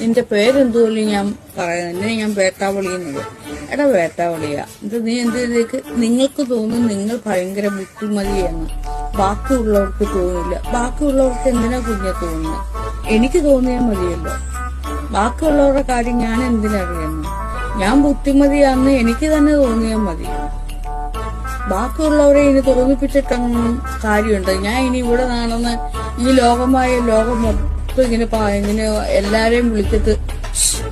നിന്റെ പേരെന്തുപോലും ഞാൻ പറയുന്നത് ഞാൻ വേട്ടാവളിയുന്നത് എടാ വേട്ടാവളിയാ. ഇത് നീ എന്ത് ചെയ്തേക്ക്? നിങ്ങൾക്ക് തോന്നും നിങ്ങൾ ഭയങ്കര ബുദ്ധിമതിയെന്ന് ബാക്കിയുള്ളവർക്ക് തോന്നില്ല. ബാക്കിയുള്ളവർക്ക് എന്തിനാ കുഞ്ഞെ തോന്നുന്നത് എനിക്ക് തോന്നിയാൽ മതിയല്ലോ. ബാക്കിയുള്ളവരുടെ കാര്യം ഞാൻ എന്തിനറിയുന്നു ഞാൻ ബുദ്ധിമതിയാന്ന് എനിക്ക് തന്നെ തോന്നിയാൽ മതി. ബാക്കിയുള്ളവരെ ഇനി തോന്നിപ്പിച്ചിട്ടൊന്നും കാര്യമുണ്ട്. ഞാൻ ഇനി ഇവിടെ നടന്ന് ഈ ലോകമായ ലോകം മൊത്തം ഇങ്ങനെ ഇങ്ങനെ എല്ലാരെയും വിളിച്ചിട്ട് "ശ്ശ്,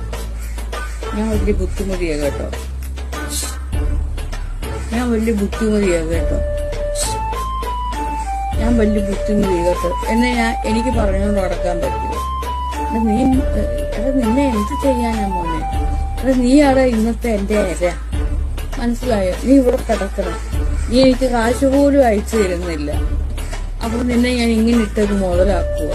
ഞാൻ വലിയ ബുദ്ധിമതിയാ കേട്ടോ. ഞാൻ വലിയ ബുദ്ധിമതിയാ കേട്ടോ. ഞാൻ വലിയ ബുദ്ധിമതിയാ കേട്ടോ. എന്നെ ഞാൻ എനിക്ക് പറഞ്ഞുകൊണ്ട് നടക്കാൻ പറ്റില്ല. നീ എടാ നിന്നെ എന്ത് ചെയ്യാനാ മോനെ? എടാ നീയാടെ ഇന്നത്തെ എന്റെ ഇര. മനസ്സിലായോ? നീ ഇവിടെ കിടക്കണം. നീ എനിക്ക് കാശ് പോലും അയച്ചു തരുന്നില്ല. അപ്പൊ നിന്നെ ഞാൻ ഇങ്ങനെ ഇട്ടത് മുതലാക്കുക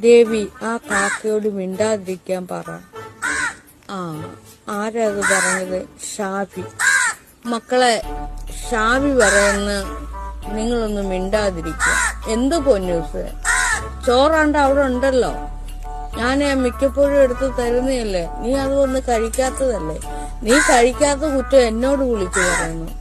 ദേവി ആ കാക്കയോട് മിണ്ടാതിരിക്കാൻ പറ. ആ ആരത് പറഞ്ഞത്? ഷാഫി. മക്കളെ ഷാഫി പറയുന്ന നിങ്ങളൊന്ന് മിണ്ടാതിരിക്കുക. എന്ത് പൊന്നൂസ്? ചോറാണ്ട് അവിടെ ഉണ്ടല്ലോ. ഞാൻ മിക്കപ്പോഴും എടുത്ത് തരുന്നതല്ലേ? നീ അത് ഒന്ന് കഴിക്കാത്തതല്ലേ? നീ കഴിക്കാത്ത കുറ്റം എന്നോട് വിളിച്ചു പറയുന്നു.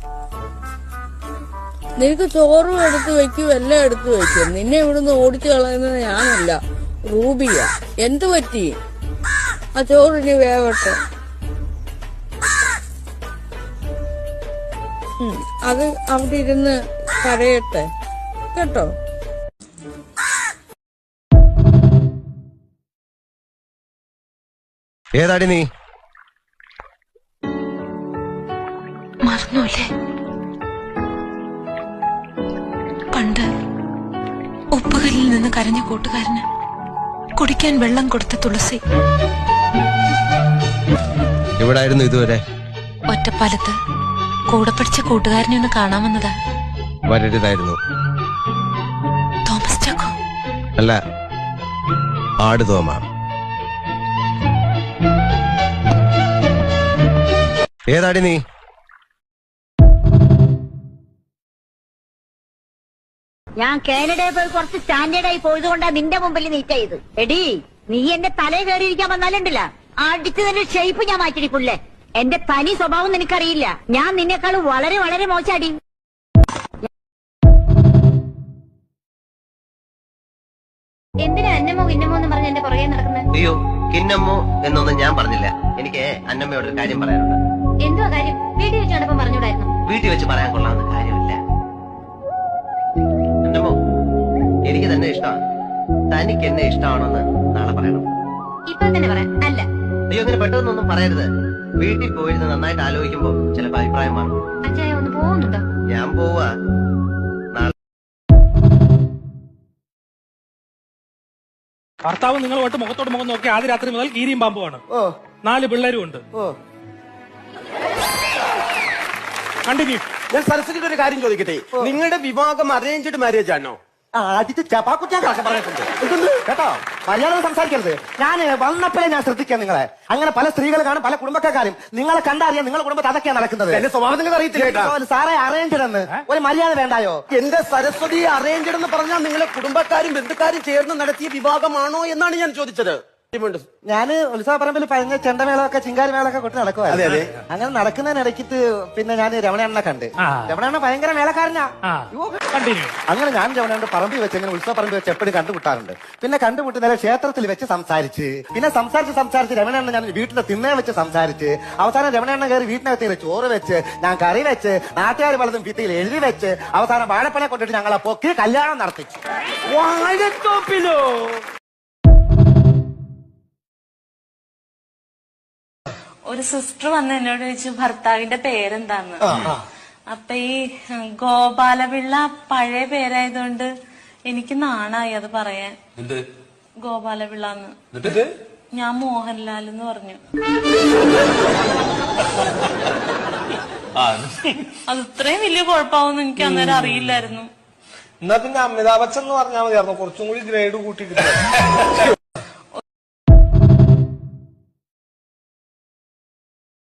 നിനക്ക് ചോറും എടുത്ത് വെക്കും എല്ലാം എടുത്ത് വെക്കും. നിന്നെ ഇവിടുന്ന് ഓടിച്ചു കളയുന്നത് ഞാനല്ല. റൂബിയ. എന്തു പറ്റി? ആ ചോറിന് വേവട്ടെ. അത് അവിടെ ഇരുന്ന് കരയട്ടെ. കേട്ടോ? ഏതാടി നീ? മറന്നൂല്ലേ? പണ്ട് ഉപ്പുകല്ലിൽ നിന്ന് കരഞ്ഞ കൂട്ടുകാരന് കുടിക്കാൻ വെള്ളം കൊടുത്ത തുളസി. എവിടായിരുന്നു ഇതുവരെ? ഒറ്റപ്പാലത്ത് കൂടെ പഠിച്ച കൂട്ടുകാരനെ ഒന്ന് കാണാമെന്നതാ വരരുതായിരുന്നു. തോമസ് ചാക്കോ? അല്ല ആട് തോമ. ഏതാടി നീ? ഞാൻ കാനഡയിൽ പോയി കുറച്ച് സ്റ്റാൻഡേർഡ് ആയി പോയത് കൊണ്ടാ നിന്റെ മുമ്പിൽ നീറ്റ് ചെയ്ത് എടി നീ എന്റെ തലയിൽ കയറിയിരിക്കാൻ വന്നാലുണ്ടല്ല. അടിച്ചതിന്റെ ഷേപ്പ് ഞാൻ മാറ്റിടി പുല്ലേ എന്റെ തനി സ്വഭാവം നിനക്കറിയില്ല. ഞാൻ നിന്നെക്കാൾ വളരെ വളരെ മോശാടി. എന്തിനാ അന്നമ്മോ കിന്നമ്മോ എന്ന് പറഞ്ഞ് എന്റെ പുറകെ നടക്കുന്നത് അയ്യോ കിന്നമ്മോ എന്നൊന്നും ഞാൻ പറഞ്ഞില്ല. എനിക്ക് അന്നമ്മയോട് ഒരു കാര്യം പറയാനുണ്ട്. എന്തുവാ കാര്യം? വീട്ടിൽ വെച്ച് കണ്ടപ്പോ പറഞ്ഞൂടായിരുന്നു വീട്ടിൽ വെച്ച് പറയാൻ കൊള്ളാവുന്ന കാര്യമില്ല എനിക്ക് തന്നെ ഇഷ്ടമാണ്. തനിക്ക് എന്നെ ഇഷ്ടമാണെന്ന് നാളെ പറയണം. ഇപ്പൊ തന്നെ പറയാം. അല്ല. അയ്യോ അങ്ങനെ പെട്ടെന്നൊന്നും പറയരുത്. വീട്ടിൽ പോയിരുന്ന് നന്നായിട്ട് ആലോചിക്കുമ്പോ ചിലപ്പോ അഭിപ്രായം മാറും. ഒന്ന് പോകുന്നുണ്ടോ? ഞാൻ പോവാ. ഭർത്താവ് ഭർത്താവ് നിങ്ങളുമായിട്ട് മുഖത്തോട് മുഖം നോക്കി ആദ്യ രാത്രി മുതൽ കീരിയും പാമ്പുമാണ്. നാല് പിള്ളേരും ഉണ്ട്. കണ്ടിന്യൂ. ഞാൻ സരസ്വതിയുടെ ഒരു കാര്യം ചോദിക്കട്ടെ? നിങ്ങളുടെ വിവാഹം അറേഞ്ച്ഡ് മാരേജ് ആണോ? ആദ്യത്തെ ചപ്പാക്കുറ്റാൻ ക്ലാസ് പറഞ്ഞിട്ടുണ്ട് എന്തുണ്ട്? കേട്ടോ? മര്യാദ സംസാരിക്കരുത്. ഞാൻ വന്നപ്പോഴേ ഞാൻ ശ്രദ്ധിക്കാം നിങ്ങളെ. അങ്ങനെ പല സ്ത്രീകൾ കാണും പല കുടുംബക്കാരും നിങ്ങളെ കണ്ടറിയാം നിങ്ങളുടെ കുടുംബത്തെ അതൊക്കെയാണ് നടക്കുന്നത്. എന്റെ സ്വഭാവം നിങ്ങൾ അറിയത്തില്ല കേട്ടാ. ഒരു സാറേ അറേഞ്ച്ഡ് എന്ന്. ഒരു മര്യാദ വേണ്ടായോ? എന്റെ സരസ്വതി അറേഞ്ച്ഡ് എന്ന് പറഞ്ഞാൽ നിങ്ങളെ കുടുംബക്കാരും ബന്ധുക്കാരും ചേർന്ന് നടത്തിയ വിവാഹമാണോ എന്നാണ് ഞാൻ ചോദിച്ചത്. ഞാൻ ഉത്സവ പറമ്പിൽ ഭയങ്കര ചെണ്ടമേളമൊക്കെ ചിങ്കാരി മേളമൊക്കെ കൊട്ടി അതെ, നടക്കുവായിരുന്നു. അതെ. അങ്ങനെ നടക്കുന്നതിനിടയ്ക്ക് പിന്നെ ഞാൻ രമണണ്ണ കണ്ട്. രമണണ്ണ ഭയങ്കര മേളക്കാരനാ. അങ്ങനെ ഞാൻ രമണയുടെ പറമ്പിൽ വെച്ച് അങ്ങനെ ഉത്സവ പറമ്പിൽ വെച്ച് എപ്പോഴും കണ്ടുമുട്ടാറുണ്ട്. പിന്നെ കണ്ടുമുട്ടുന്നതിലെ ക്ഷേത്രത്തിൽ വെച്ച് സംസാരിച്ച് പിന്നെ സംസാരിച്ച് സംസാരിച്ച് രമണണ്ണ ഞാൻ വീട്ടിലെ തിന്നേ വെച്ച് സംസാരിച്ച് അവസാനം രമണണ്ണ കയറി വീട്ടിനകത്ത് ചോറ് വെച്ച് ഞാൻ കറി വെച്ച് നാട്ടുകാർ പലതും ഭിത്തിയിൽ എഴുതി വെച്ച് അവസാനം വാഴപ്പനെ കൊണ്ടിട്ട് ഞങ്ങളെ പൊക്കി കല്യാണം നടത്തിച്ചു. വാഴത്തോപ്പിലോ? ഒരു സിസ്റ്റർ വന്ന് എന്നോട് ചോദിച്ചു ഭർത്താവിന്റെ പേരെന്താന്ന്? അപ്പൊ ഈ ഗോപാലപിള്ള പഴയ പേരായതുകൊണ്ട് എനിക്ക് നാണായി അത് പറയാൻ. ഗോപാലപിള്ളന്ന്. ഞാൻ മോഹൻലാൽ എന്ന് പറഞ്ഞു അത് ഇത്രയും വലിയ കുഴപ്പമാവെന്ന് എനിക്ക് അന്നേരം അറിയില്ലായിരുന്നു. എന്നാ പിന്നെ അമിതാഭ് ബച്ചൻ എന്ന് പറഞ്ഞാൽ മതിയായിരുന്നു. കുറച്ചും കൂടി ഗ്രേഡ് കൂട്ടി കിട്ടും